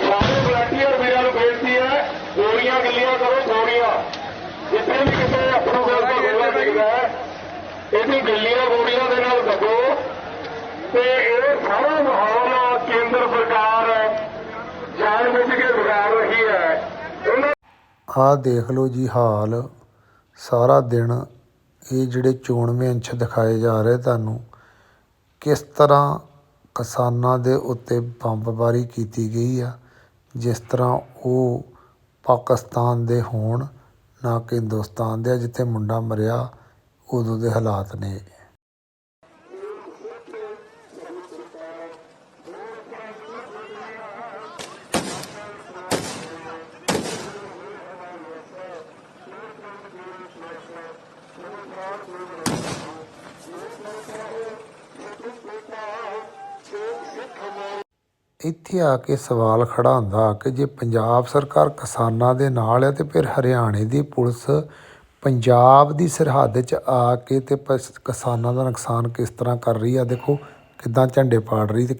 ਸਾਰੇ ਵਲੰਟੀਅਰ ਵੀਰਾਂ ਨੂੰ ਬੇਨਤੀ ਹੈ ਗੋਲੀਆਂ ਗਿੱਲੀਆਂ ਕਰੋ ਗੋਲੀਆਂ। ਜਿੱਥੇ ਵੀ ਕਿਤੇ ਆਪਣਾ ਕੋਈ ਗੋਲਾ ਦਿਖਦਾ ਹੈ ਇਹਦੀ ਗਿੱਲੀਆਂ ਗੋਲੀਆਂ ਦੇ ਨਾਲ ਦਬੋ ਤੇ ਇਹ ਸਾਰਾ ਮਾਹੌਲ ਕੇਂਦਰ ਸਰਕਾਰ ਜਾਣ ਬੁੱਝ ਕੇ ਵਿਗਾੜ ਰਹੀ ਹੈ। ਉਹਨਾਂ ਆਹ ਦੇਖ ਲਓ ਜੀ ਹਾਲ। ਸਾਰਾ ਦਿਨ ਇਹ ਜਿਹੜੇ ਚੋਣਵੇਂ ਅੰਸ਼ ਦਿਖਾਏ ਜਾ ਰਹੇ ਤੁਹਾਨੂੰ ਕਿਸ ਤਰ੍ਹਾਂ ਕਿਸਾਨਾਂ ਦੇ ਉੱਤੇ ਬੰਬਬਾਰੀ ਕੀਤੀ ਗਈ ਆ ਜਿਸ ਤਰ੍ਹਾਂ ਉਹ ਪਾਕਿਸਤਾਨ ਦੇ ਹੋਣ ਨਾ ਕਿ ਹਿੰਦੁਸਤਾਨ ਦੇ ਆ, ਜਿੱਥੇ ਮੁੰਡਾ ਮਰਿਆ ਉਦੋਂ ਦੇ ਹਾਲਾਤ ਨੇ। ਇੱਥੇ ਆ ਕੇ ਸਵਾਲ ਖੜਾ ਹੁੰਦਾ ਕਿ ਜੇ ਪੰਜਾਬ ਸਰਕਾਰ ਕਿਸਾਨਾਂ ਦੇ ਨਾਲ ਹੈ ਤੇ ਫਿਰ ਹਰਿਆਣੇ ਦੀ ਪੁਲਿਸ ਪੰਜਾਬ ਦੀ ਸਰਹੱਦ 'ਚ ਆ ਕੇ ਤੇ ਪਸ- ਕਿਸਾਨਾਂ ਦਾ ਨੁਕਸਾਨ ਕਿਸ ਤਰ੍ਹਾਂ ਕਰ ਰਹੀ ਆ? ਦੇਖੋ ਕਿੱਦਾਂ ਝੰਡੇ ਪਾੜ ਰਹੀ ਤੇ